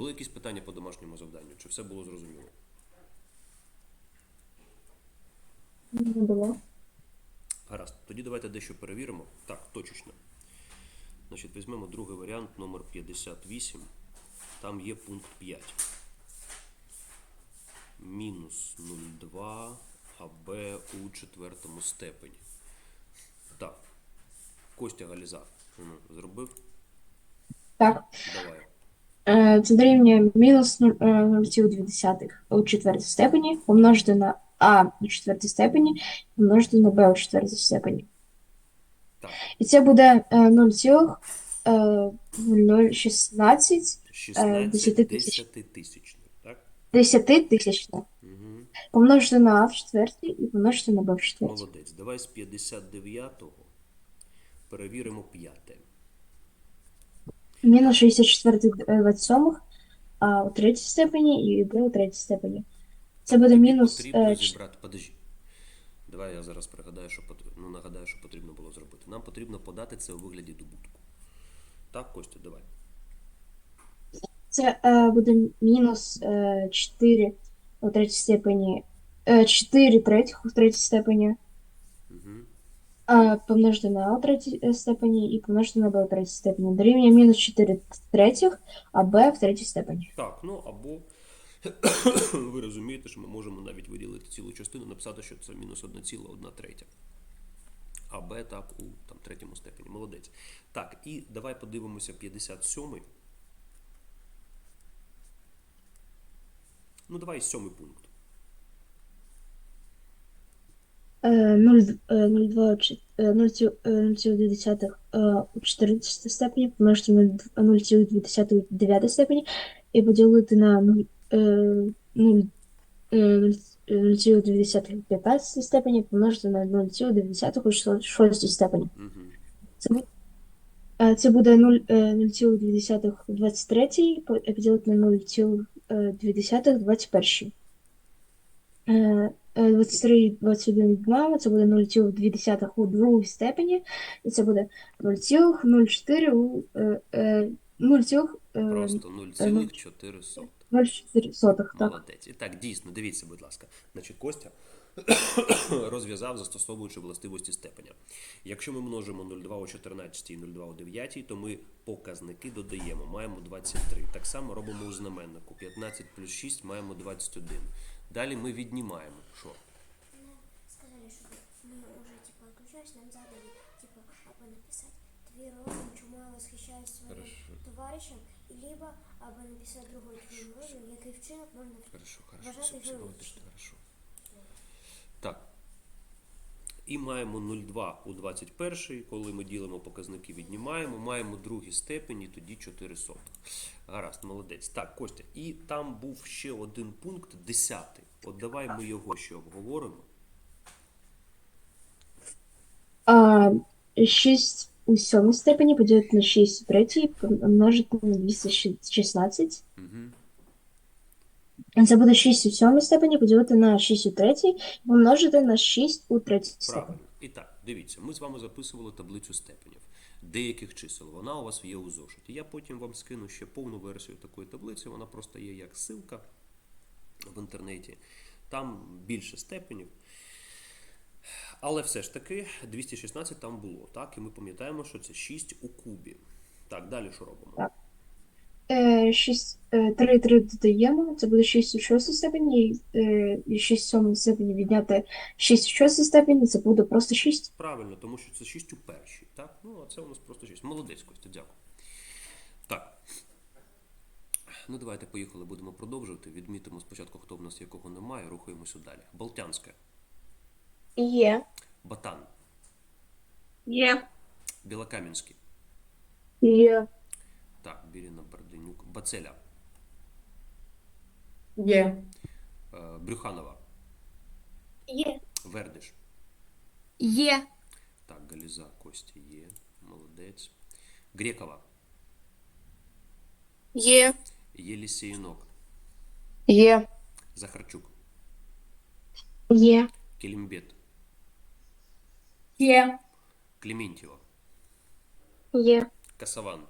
Були якісь питання по домашньому завданню? Чи все було зрозуміло? Не було. Гаразд. Тоді давайте дещо перевіримо. Так, точечно. Значить, візьмемо другий варіант, номер 58. Там є пункт 5. Мінус 0,2 АБ у четвертому степені. Так. Костя Галіза. Ну, Зробив? Так. Давай. Е, Це дорівнює мінус е, 0,2 у четвертій степені помножити на а у четвертій степені помножити на б у четвертій степені. Так. І це буде е, 0,0016 16 10 тисяч. 10 тисячних. Так? 10 тисячне Угу. помножити на а в четвертій і помножити на б в четвертій. Молодець. Давай з 59-го перевіримо п'яте. Мінус 64 27 а у третій степені і б у третій степені. Це буде мінус потрібно е, зібрати. Подожди. Давай я зараз пригадаю, що ну, нагадаю, що потрібно було зробити. Нам потрібно подати це у вигляді добутку. Так, Костя, давай. Це е, буде мінус е, 4 у третій степені, е, 4 третіх у третій степені, помножити на а третій степені і помножити на б у третій степені. Дорівнює мінус 4 третіх, а б в третій степені. Так, ну або ви розумієте, що ми можемо навіть виділити цілу частину, написати, що це мінус 1,1 третя. А Б так у там, третьому степені. Молодець. Так, і давай подивимося 57-й. Ну, давай сьомий пункт. Е, 0, е, 0,2 чи- е, 0,2 е, 0,2 е, у 14 степені помножити на 0,2 у 9 степені і поділити на 0, е, 0, е, 0,2 у 15 степені помножити на 0,2 у 6 степені. Це, бу- е, це буде 0, е, 0,2 у 23 і поділити на 0,2 у 21. Е, е, 23, 21 відмаємо, це буде 0,2 у другій степені, і це буде 0,04 у е, е, 0,04 Просто 0,4. сотих, так. Молодець. І так, дійсно, дивіться, будь ласка. Значить, Костя розв'язав, застосовуючи властивості степеня. Якщо ми множимо 0,2 у 14 і 0,2 у 9, то ми показники додаємо. Маємо 23. Так само робимо у знаменнику. 15 плюс 6 маємо 21. Далі ми віднімаємо. Що? Нам сказали, чтобы мы уже типа отключались, нам задали типа або написать твій розум, чому я восхищаюсь своїм Хорошо. товаришем, і либо або написати другий твій розум, який вчинок можна Хорошо, хорошо, Вважати все. Так. І маємо 0,2 у 21, коли ми ділимо показники, віднімаємо, маємо другий степень і тоді 4 сотих. Гаразд, молодець. Так, Костя, і там був ще один пункт, 10. От давай ми його ще обговоримо. А 6 у сьомій степені поділити на 6 у третій помножити на 216. Угу. Це буде 6 у сьомій степені поділити на 6 у третій помножити на 6 у третій степені. Правильно. І так, дивіться, ми з вами записували таблицю степенів деяких чисел. Вона у вас є у зошиті. Я потім вам скину ще повну версію такої таблиці. Вона просто є як ссылка в інтернеті. Там більше степенів. Але все ж таки 216 там було. Так, і ми пам'ятаємо, що це 6 у кубі. Так, далі що робимо? Так. Е, 6, е, 3, 3 додаємо, це буде 6 у шостій степені, і, е, 6 у сьомій степені відняти 6 у шостій степені, це буде просто 6. Правильно, тому що це 6 у першій. Так? Ну, а це у нас просто 6. Молодець, Костя, дякую. Так. Ну, давайте поїхали, будемо продовжувати. Відмітимо спочатку, хто в нас якого немає, рухаємося далі. Балтянське, Є. Батан, Є. Білокам'янський. Є. Так, Біріна Барденюк, Бацеля, Є. е, Брюханова, Є. Вердиш. Є. Так, Галіза, Костя є. Молодець. Грекова, Є. Єлісієнок, Є. Захарчук, Є. Келімбет, Є. Клементьєва, Є. Касаван,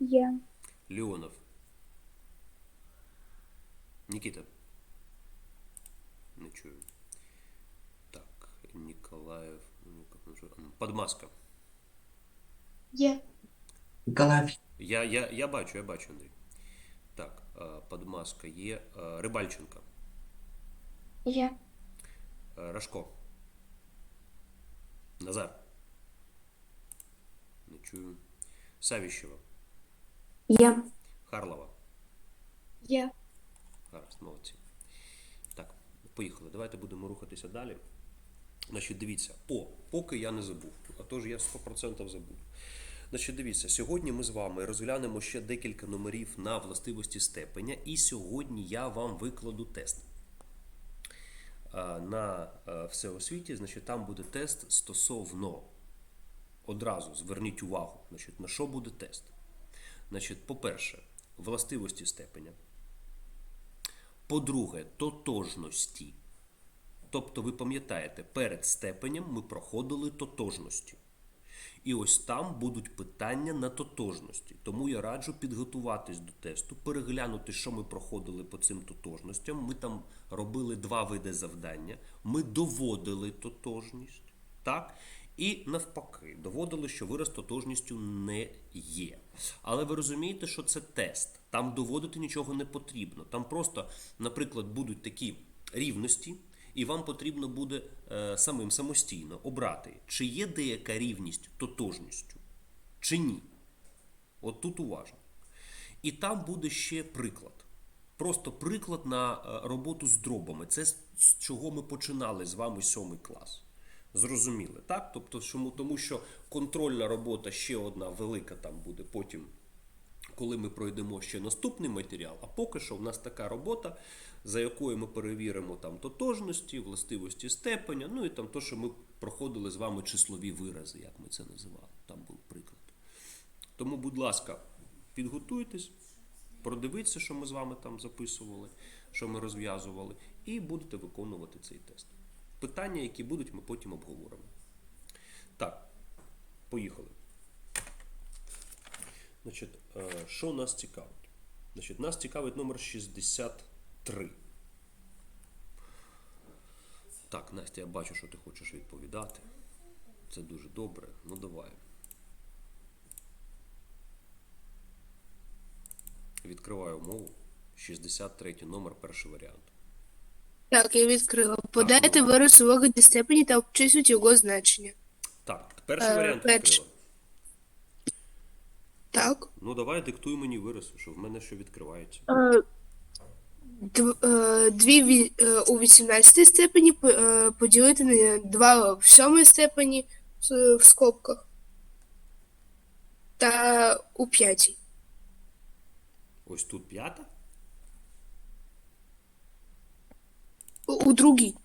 Є. Леонов, Нікіта. Не чую. Так, Ніколаєв. ну, як він же- м, Подмаска. Є. Николаев, Я, я, я бачу, я бачу, Андрій. Так, е, Подмаска є. Е, Рибальченка. Є. Е, Рашко. Назар. Не чую. Савіщева. Є. Харлова. Є. Гаразд, молодці. Так, поїхали. Давайте будемо рухатися далі. Значить, дивіться, о, поки я не забув, а то ж я 100% забув. Значить, дивіться, сьогодні ми з вами розглянемо ще декілька номерів на властивості степеня, і сьогодні я вам викладу тест. На е, всеосвіті, значить, там буде тест стосовно одразу зверніть увагу, значить, на що буде тест. Значить, по-перше, властивості степеня. По-друге, тотожності. Тобто, ви пам'ятаєте, перед степенем ми проходили тотожності. І ось там будуть питання на тотожності. Тому я раджу підготуватись до тесту, переглянути, що ми проходили по цим тотожностям. Ми там робили два види завдання. Ми доводили тотожність, так? І навпаки, доводили, що вираз тотожністю не є. Але ви розумієте, що це тест. Там доводити нічого не потрібно. Там просто, наприклад, будуть такі рівності, і вам потрібно буде е, самим самостійно обрати, чи є деяка рівність тотожністю, чи ні. От тут уважно. І там буде ще приклад. Просто приклад на е, роботу з дробами. Це з чого ми починали з вами сьомий клас. Зрозуміли, так? Тобто, чому? Тому що контрольна робота ще одна велика там буде потім коли ми пройдемо ще наступний матеріал, а поки що в нас така робота, за якою ми перевіримо там тотожності, властивості степеня, ну і там то, що ми проходили з вами числові вирази, як ми це називали. Там був приклад. Тому, будь ласка, підготуйтесь, продивіться, що ми з вами там записували, що ми розв'язували, і будете виконувати цей тест. Питання, які будуть, ми потім обговоримо. Так, поїхали. Значить, е, що нас цікавить? Значить, нас цікавить номер 63. Так, Настя, я бачу, що ти хочеш відповідати. Це дуже добре. Ну давай. Відкриваю умову. 63 номер, перший варіант. Так, я відкрила. Подайте вираз у вигляді степені та обчисліть його значення. Так, перший Е, варіант відкрила. Так. Ну давай диктуй мені вираз, що в мене що відкривається. Е, дв- е, Дві ві- е, у 18 степені по- е, поділити на 2 в 7 степені в скобках. Та у 5. Ось тут п'ята. У, другій.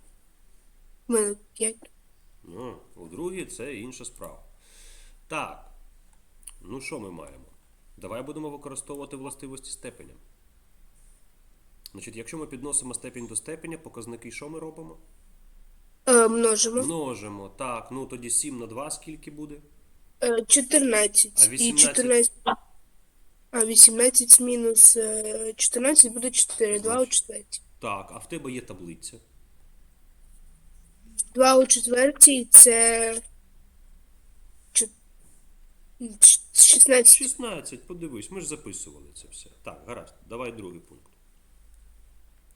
У мене 5. Ну, у другій це інша справа. Так. Ну що ми маємо? Давай будемо використовувати властивості степеня. Значить, якщо ми підносимо степінь до степеня, показники що ми робимо? Е, множимо. Множимо. Так, ну тоді 7 на 2 скільки буде? Е, 14. А І 14. А 18 мінус е, 14 буде 4. 2 у четвертій. Так, а в тебе є таблиця. 2 у четвертій це 16. 16, подивись, ми ж записували це все. Так, гаразд, давай другий пункт.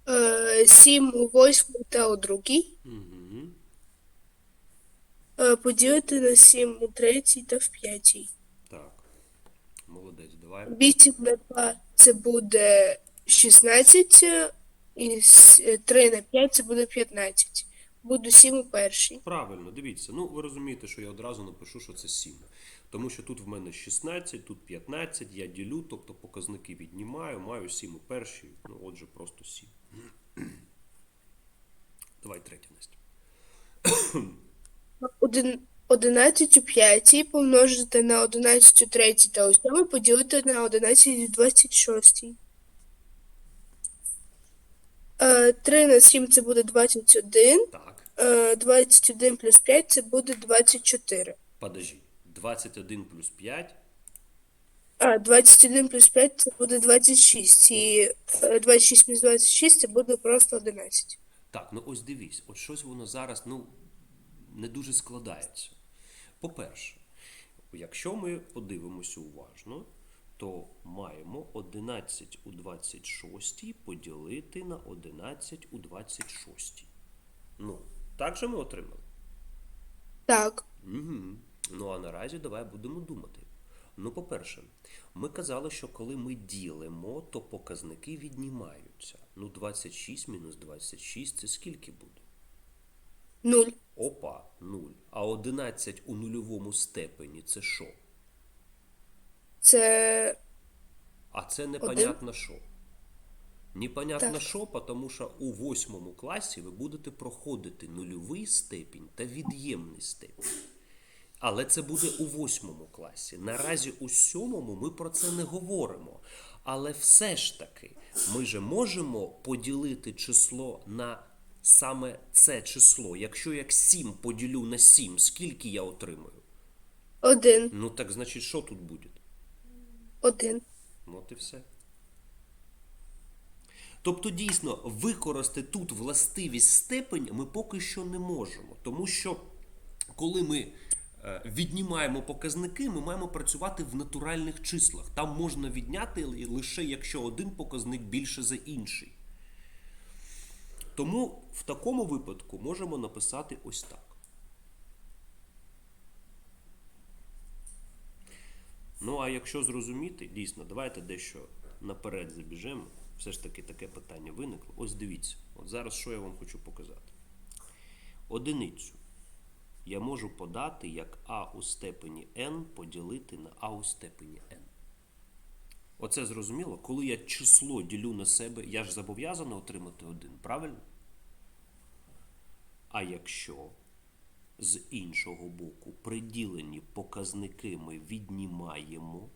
Е, 7 у восьмій та у другій. Угу. Е, Поділити на 7 у третій та в п'ятій. Так. Молодець, давай. 8 на 2 це буде 16, е, і 3 на 5 це буде 15. Буду 7 у першій. Правильно, дивіться. Ну, ви розумієте, що я одразу напишу, що це 7. Тому що тут в мене 16, тут 15, я ділю, тобто показники віднімаю, маю 7 у першій, ну отже, просто 7. Давай третє, Настя. Один- 11 у п'ятій помножити на 11 у третій та у сьомій поділити на 11 у 26. Е, 3 на 7 це буде 21. Так, Е, 21 плюс 5 це буде 24. подожди. 21 плюс 5. А, 21 плюс 5 це буде 26. І е, 26 мінус 26 це буде просто 11. Так, ну ось дивись, от щось воно зараз ну, не дуже складається. По-перше, якщо ми подивимося уважно, то маємо 11 у 26 поділити на 11 у 26. Ну, так же ми отримали? Так. Угу. Ну а наразі давай будемо думати. Ну, по-перше, ми казали, що коли ми ділимо, то показники віднімаються. Ну, 26 мінус 26 це скільки буде? 0. Опа, 0. А 11 у нульовому степені це що? Це А це непонятно що. Непонятно що, тому що у восьмому класі ви будете проходити нульовий степінь та від'ємний степінь. Але це буде у восьмому класі. Наразі у сьомому ми про це не говоримо. Але все ж таки, ми же можемо поділити число на саме це число. Якщо я 7 поділю на 7, скільки я отримую? 1. Ну так значить, що тут буде? 1. От і все. Тобто, дійсно, використати тут властивість степень ми поки що не можемо. Тому що, коли ми е, віднімаємо показники, ми маємо працювати в натуральних числах. Там можна відняти лише якщо один показник більше за інший. Тому в такому випадку можемо написати ось так. Ну, а якщо зрозуміти, дійсно, давайте дещо наперед забіжемо. Все ж таки таке питання виникло. Ось дивіться, от зараз що я вам хочу показати. Одиницю я можу подати як а у степені n поділити на а у степені n. Оце зрозуміло? Коли я число ділю на себе, я ж зобов'язаний отримати один, правильно? А якщо з іншого боку приділені показники ми віднімаємо,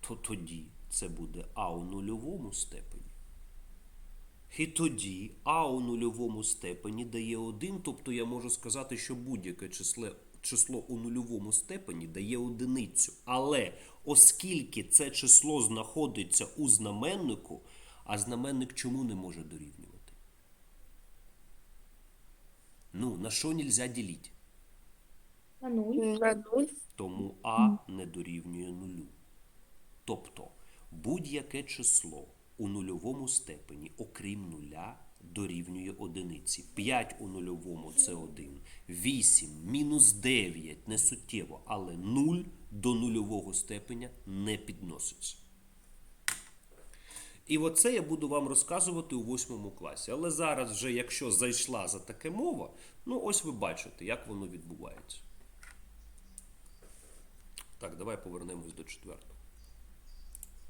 то тоді це буде а у нульовому степені. І тоді а у нульовому степені дає 1, тобто я можу сказати, що будь-яке число, число у нульовому степені дає одиницю. Але оскільки це число знаходиться у знаменнику, а знаменник чому не може дорівнювати? Ну, на що нельзя ділити? На 0. На 0. Тому А не дорівнює нулю. Тобто будь-яке число у нульовому степені, окрім нуля, дорівнює одиниці. 5 у нульовому це 1, 8, мінус 9 не суттєво, але 0 до нульового степеня не підноситься. І оце я буду вам розказувати у восьмому класі. Але зараз, вже, якщо зайшла за таке мова, ну ось ви бачите, як воно відбувається. Так, давай повернемось до четвертого.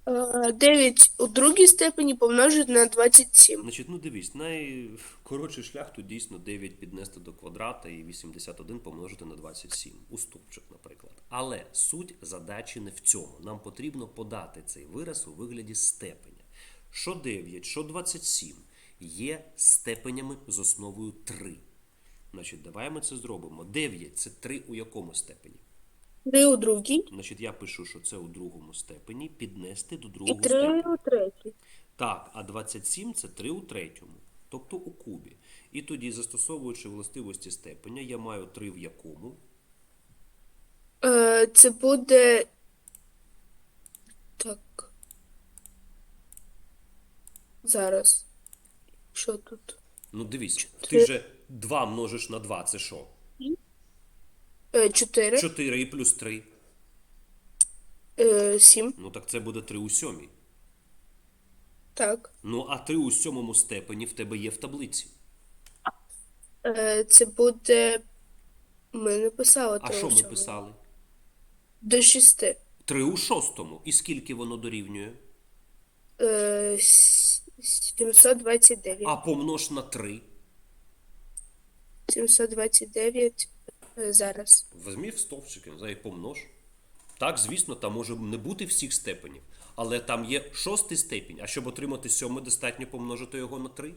9 у другій степені помножити на 27. Значить, ну дивись, найкоротший шлях тут дійсно 9 піднести до квадрата і 81 помножити на 27 у стовпчик, наприклад. Але суть задачі не в цьому. Нам потрібно подати цей вираз у вигляді степеня. Що 9, що 27 є степенями з основою 3. Значить, давай ми це зробимо. 9 це 3 у якому степені? 3 у другій. Значить, я пишу, що це у другому степені, піднести до І другого 3 степеня. у третій. Так, а 27 це 3 у третьому, тобто у кубі. І тоді, застосовуючи властивості степеня, я маю 3 в якому. Е, Це буде. Так. Зараз. Що тут? Ну, дивись, ти же 2 множиш на 2, це що? 4. 4 і плюс 3. 7. Ну так це буде 3 у сьомій. Так. Ну, а 3 у сьомому степені в тебе є в таблиці. Е, Це буде. Ми не писали А 3 що у ми сьомому. писали? До 6. 3 у шостому. І скільки воно дорівнює? Е, 729. А помнож на 3. 729 е, зараз. Візьми в стовпчики, не знаю, і помнож. Так, звісно, там може не бути всіх степенів, але там є шостий степінь, а щоб отримати сьомий, достатньо помножити його на 3.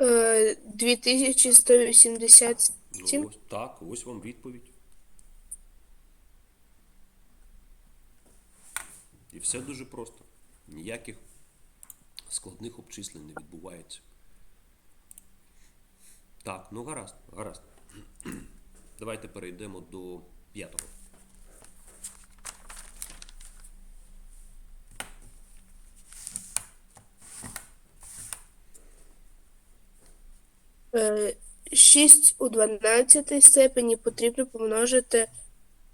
Е, 2187. Ну, ось, так, ось вам відповідь. І все дуже просто. Ніяких складних обчислень не відбувається. Так, ну гаразд, гаразд. Давайте перейдемо до п'ятого. Е, 6 у 12 степені потрібно помножити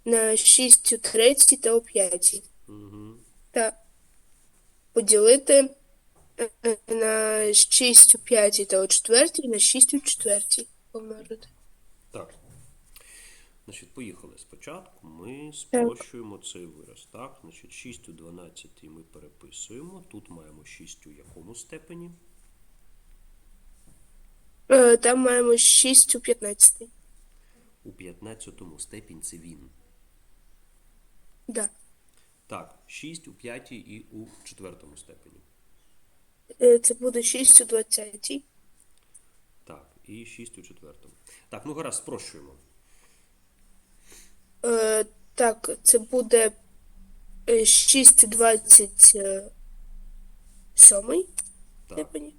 на 6 у 3 та у 5. Угу. Та поділити на 6 у 5 та у 4 на 6 у 4 помножити. Так. Значить, поїхали. Спочатку ми спрощуємо цей вираз. Так? Значить, 6 у 12 ми переписуємо. Тут маємо 6 у якому степені? Е, Там маємо 6 у 15. У 15 степінь це він. Да. Так, 6 у 5 і у 4 степені. Е, Це буде 6 у 20. Так, і 6 у 4. Так, ну гаразд, спрощуємо. Е, Так, це буде е, 6 у 27 Так, степені.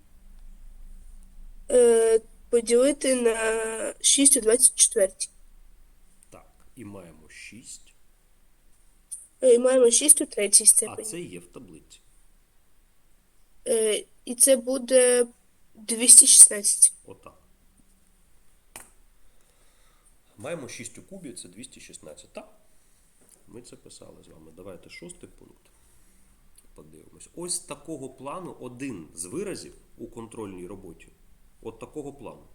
Е, Поділити на 6 у 24. так. І маємо 6. Е, І маємо 6 у 3 А це є в таблиці. Е, І це буде 216. Отак. Маємо 6 у кубі, це 216. Так. Ми це писали з вами. Давайте шостий пункт. Подивимось. Ось такого плану один з виразів у контрольній роботі. От такого плану.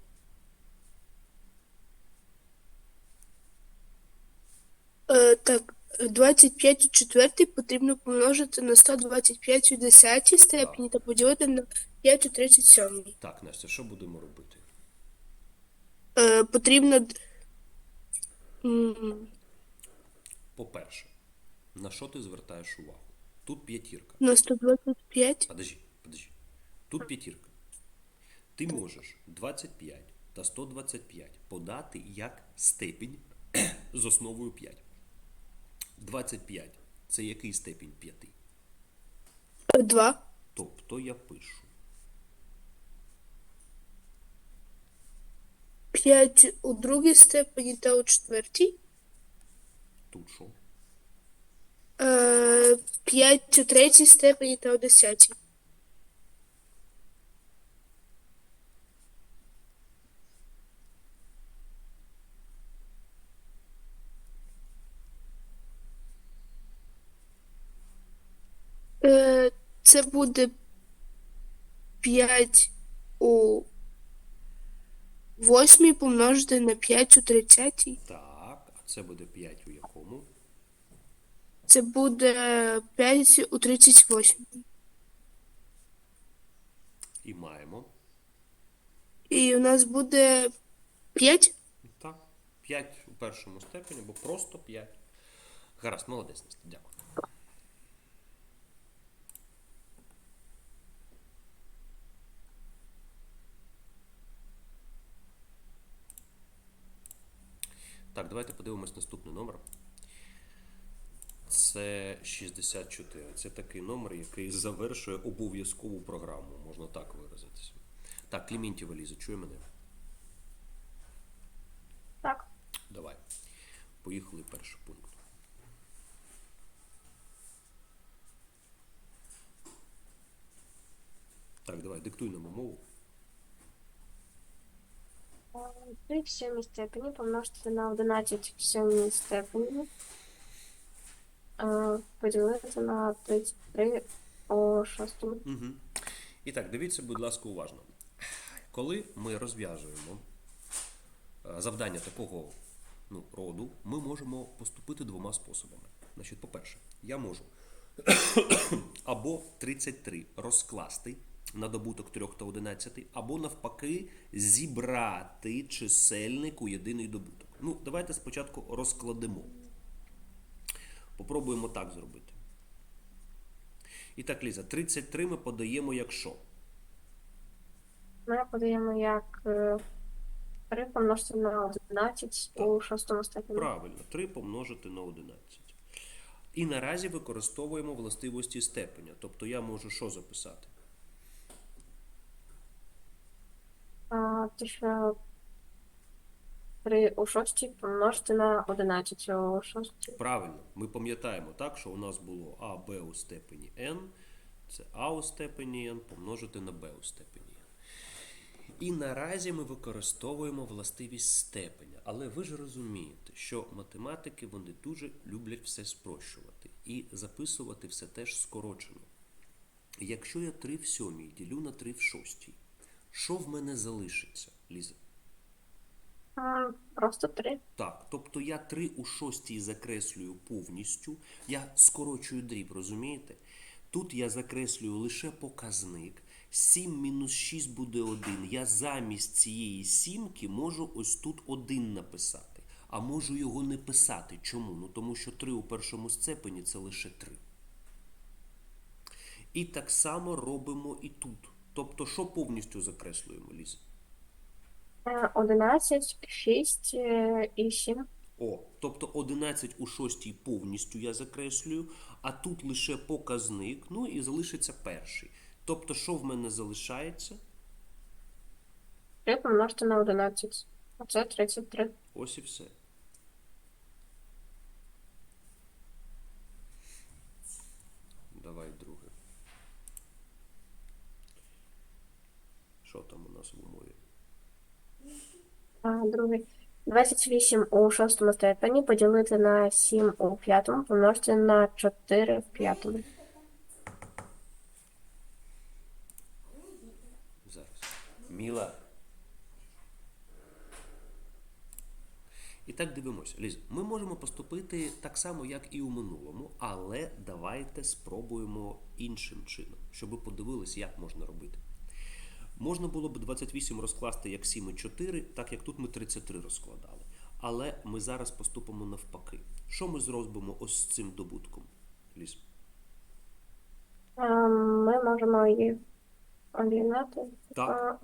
Е, Так, 25 у 4 потрібно помножити на 125 у 10 степені та поділити на 5 у 37. Так, Настя, що будемо робити? Е, Потрібно По-перше, на що ти звертаєш увагу? Тут п'ятірка. на 125. Подожди, подожди. Тут п'ятірка. Ти можеш 25 та 125 подати як степінь з основою 5. 25 це який степінь 5? 2. Тобто я пишу 5 у другій степені та у четвертій. тут що? 5 у третій степені та у десятій. Це буде 5 у восьмій помножити на 5 у тридцятій. Так, а це буде 5 у якому? Це буде 5 у 38. І маємо. І у нас буде 5. Так, 5 у першому степені, бо просто 5. Гаразд, молодець, дякую. Так, давайте подивимось наступний номер. Це 64. Це такий номер, який завершує обов'язкову програму, можна так виразитися. Так, Кліментєва Ліза, чує мене? Так. Давай. Поїхали перший пункт. Так, давай, диктуй нам умову. 3 в степені помножити на 11 в сьомій степені. Е, Поділити на 33 у шостому. Угу. І так, дивіться, будь ласка, уважно. Коли ми розв'язуємо е, завдання такого ну, роду, ми можемо поступити двома способами. Значить, по-перше, я можу або 33 розкласти на добуток 3 та 11, або навпаки зібрати чисельник у єдиний добуток. Ну, давайте спочатку розкладемо. Попробуємо так зробити. І так, Ліза, 33 ми подаємо як що? Ми подаємо як е, 3 помножити на 11 у шостому степені. Правильно, 3 помножити на 11. І наразі використовуємо властивості степеня. Тобто я можу що записати? А, те, що 3 у шостій помножити на 11 у шостій. Правильно, ми пам'ятаємо так, що у нас було а, b у степені n, це а у степені n помножити на b у степені n. І наразі ми використовуємо властивість степеня. Але ви ж розумієте, що математики вони дуже люблять все спрощувати і записувати все теж скорочено. Якщо я 3 в сьомій ділю на 3 в шостій, що в мене залишиться, Ліза? Просто 3. Так, тобто я 3 у шостій закреслюю повністю, я скорочую дріб, розумієте? Тут я закреслюю лише показник. 7 мінус 6 буде 1. Я замість цієї сімки можу ось тут 1 написати. А можу його не писати. Чому? Ну тому що 3 у першому степені це лише 3. І так само робимо і тут. Тобто, що повністю закреслюємо, Ліз? Е, 11, 6 е, і 7. О, тобто 11 у шостій повністю я закреслюю, а тут лише показник, ну і залишиться перший. Тобто, що в мене залишається? 3 помножити на 11. Оце 33. Ось і все. Давай друге. Що там у нас в умові? Другий. 28 у шостому степені поділити на 7 у п'ятому помножити на 4 в п'ятому. Зараз. Міла. І так дивимося. Ліз, ми можемо поступити так само, як і у минулому, але давайте спробуємо іншим чином, щоб ви подивились, як можна робити. Можна було б 28 розкласти як 7 і 4, так як тут ми 33 розкладали. Але ми зараз поступимо навпаки. Що ми зробимо ось з цим добутком? Ліз? А, Ми можемо її об'єднати. Так,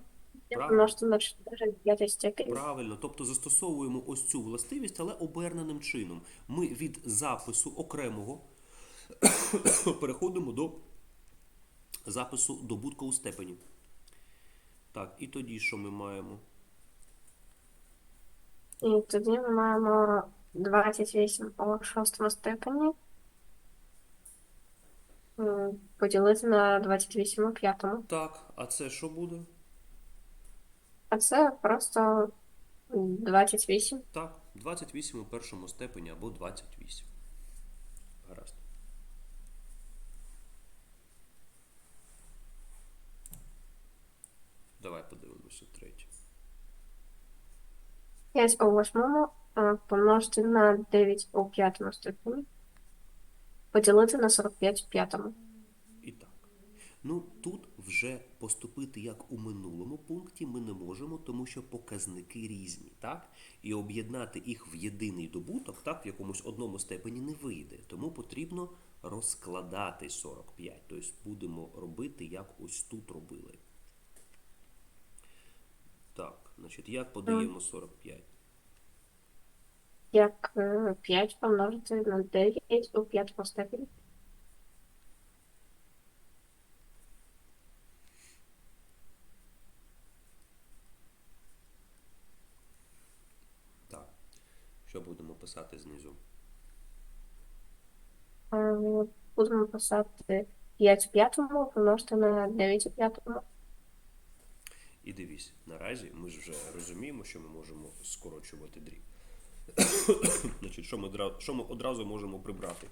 правильно. Помножити на 4 в п'ятій степені. Правильно, тобто застосовуємо ось цю властивість, але оберненим чином. Ми від запису окремого переходимо до запису добутку у степені. Так, і тоді що ми маємо? І тоді ми маємо 28 у шостому степені. Поділити на 28 у п'ятому. Так, а це що буде? А це просто 28. Так, 28 у першому степені або 28. Гаразд. Давай подивимося третє. 5 у восьмому а, помножити на 9 у п'ятому степені. Поділити на 45 в п'ятому. І так. Ну, тут вже поступити як у минулому пункті ми не можемо, тому що показники різні, так? І об'єднати їх в єдиний добуток, так, в якомусь одному степені не вийде. Тому потрібно розкладати 45. Тобто будемо робити, як ось тут робили. Так, значить, як подаємо 45? Як 5 помножити на 9 у п'ятому степені. Так. Що будемо писати знизу? Будемо писати 5 у п'ятому помножити на 9 у п'ятому. І дивись, наразі ми ж вже розуміємо, що ми можемо скорочувати дріб. Значить, що ми, одра- що ми одразу можемо прибрати?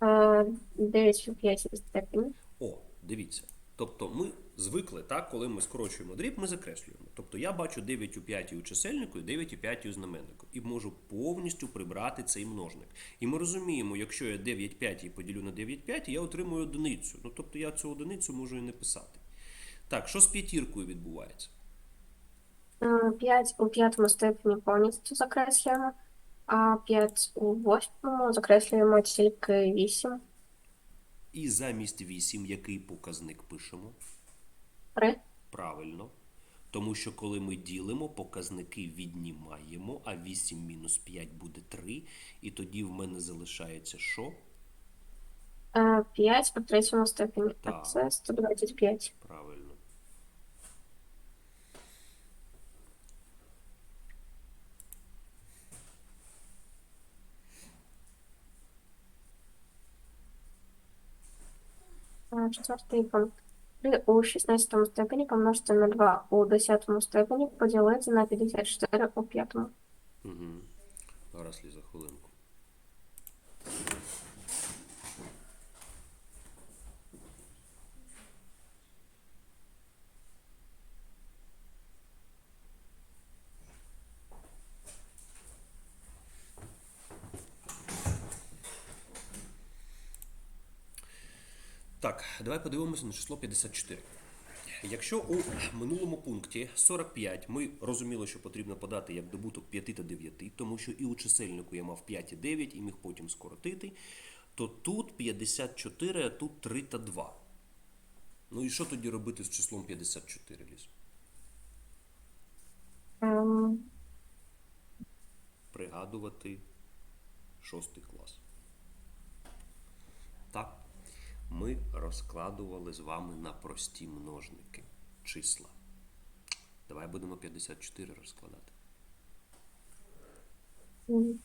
А, 9 у п'ятій степені. О, дивіться. Тобто ми звикли, так, коли ми скорочуємо дріб, ми закреслюємо. Тобто я бачу 9 у 5 у чисельнику і 9 у 5 у знаменнику. І можу повністю прибрати цей множник. І ми розуміємо, якщо я 9 5 поділю на 9 5, я отримую одиницю. Ну, тобто я цю одиницю можу і не писати. Так, що з п'ятіркою відбувається? 5 у п'ятому степені повністю закреслюємо, а 5 у восьмому закреслюємо тільки 8. І замість 8 який показник пишемо? 3. Правильно. Тому що коли ми ділимо, показники віднімаємо, а 8 мінус 5 буде 3, і тоді в мене залишається що? Е, 5 у третьому степені. Так. це 125. Правильно. Е, Четвертий пункт. 3 у 16 степені помножити на 2 у 10 степені поділити на 54 у 5. Угу. Зараз, Ліза, хвилинку. Так, давай подивимося на число 54. Якщо у минулому пункті 45 ми розуміли, що потрібно подати як добуток 5 та 9, тому що і у чисельнику я мав 5 і 9 і міг потім скоротити, то тут 54, а тут 3 та 2. Ну і що тоді робити з числом 54, Ліз? Ем, Пригадувати шостий клас. Так, ми розкладували з вами на прості множники числа. Давай будемо 54 розкладати.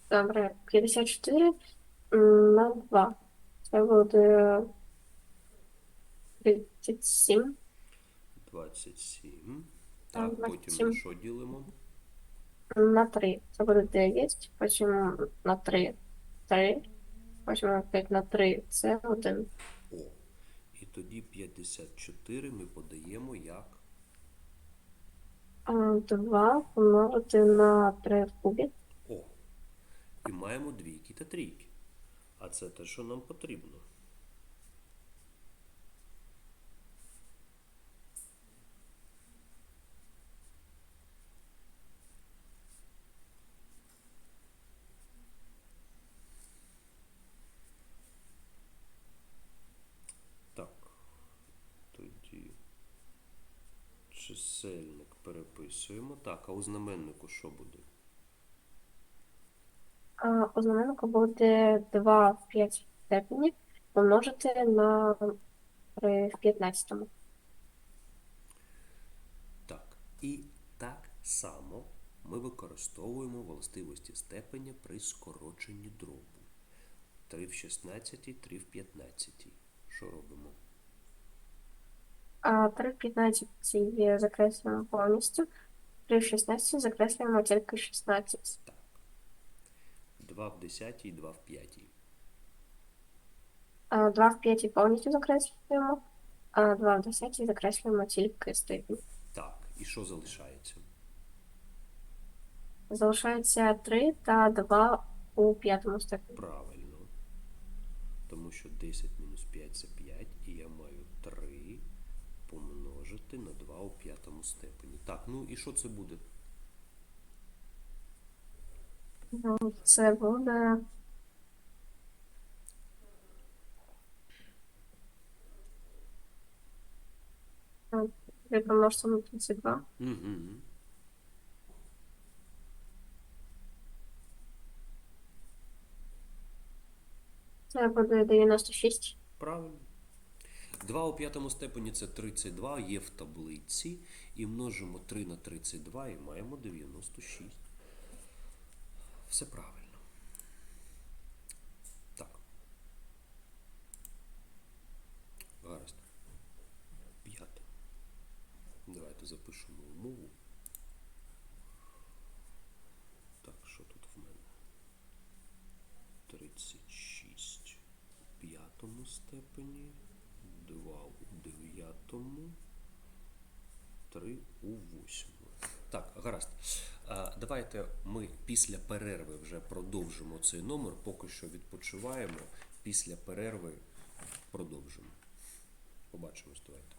Добре, 54 на 2. Це буде 37. 27. Так, Так, потім 27. на що ділимо? На 3. Це буде 9. Потім на 3 3. Потім опять на 3 це 1. Тоді 54 ми подаємо як 2 помножити на 3 в кубі. О. І маємо двійки та трійки. А це те, що нам потрібно. Так. Тоді чисельник переписуємо. Так, а у знаменнику що буде? А у знаменнику буде 2 в 5 степені помножити на 3 в 15. Так. І так само ми використовуємо властивості степеня при скороченні дробу. 3 в 16, 3 в 15. Що робимо? А 3 в 15 закреслюємо повністю. 3 в 16 закреслюємо тільки 16. Так. 2 в 10 і 2 в 5. 2 в 5 повністю закреслюємо, а 2 в 10 закреслюємо тільки степінь. Так. І що залишається? Залишається 3 та 2 у п'ятому степені. Правильно. Тому що 10 мінус 5 це 5, і я маю 3 помножити на 2 у п'ятому степені. Так, ну і що це буде? Ну, Це буде А, ви помножте на 32. Угу. Це буде 96. Правильно. 2 у п'ятому степені це 32, є в таблиці. І множимо 3 на 32 і маємо 96. Все правильно. Так. Гаразд. П'яте. Давайте запишемо умову. Так, що тут в мене? 36 у п'ятому степені, 2 у дев'ятому, 3 у 8. Так, гаразд. Давайте ми після перерви вже продовжимо цей номер. Поки що відпочиваємо. Після перерви продовжимо. Побачимось, давайте.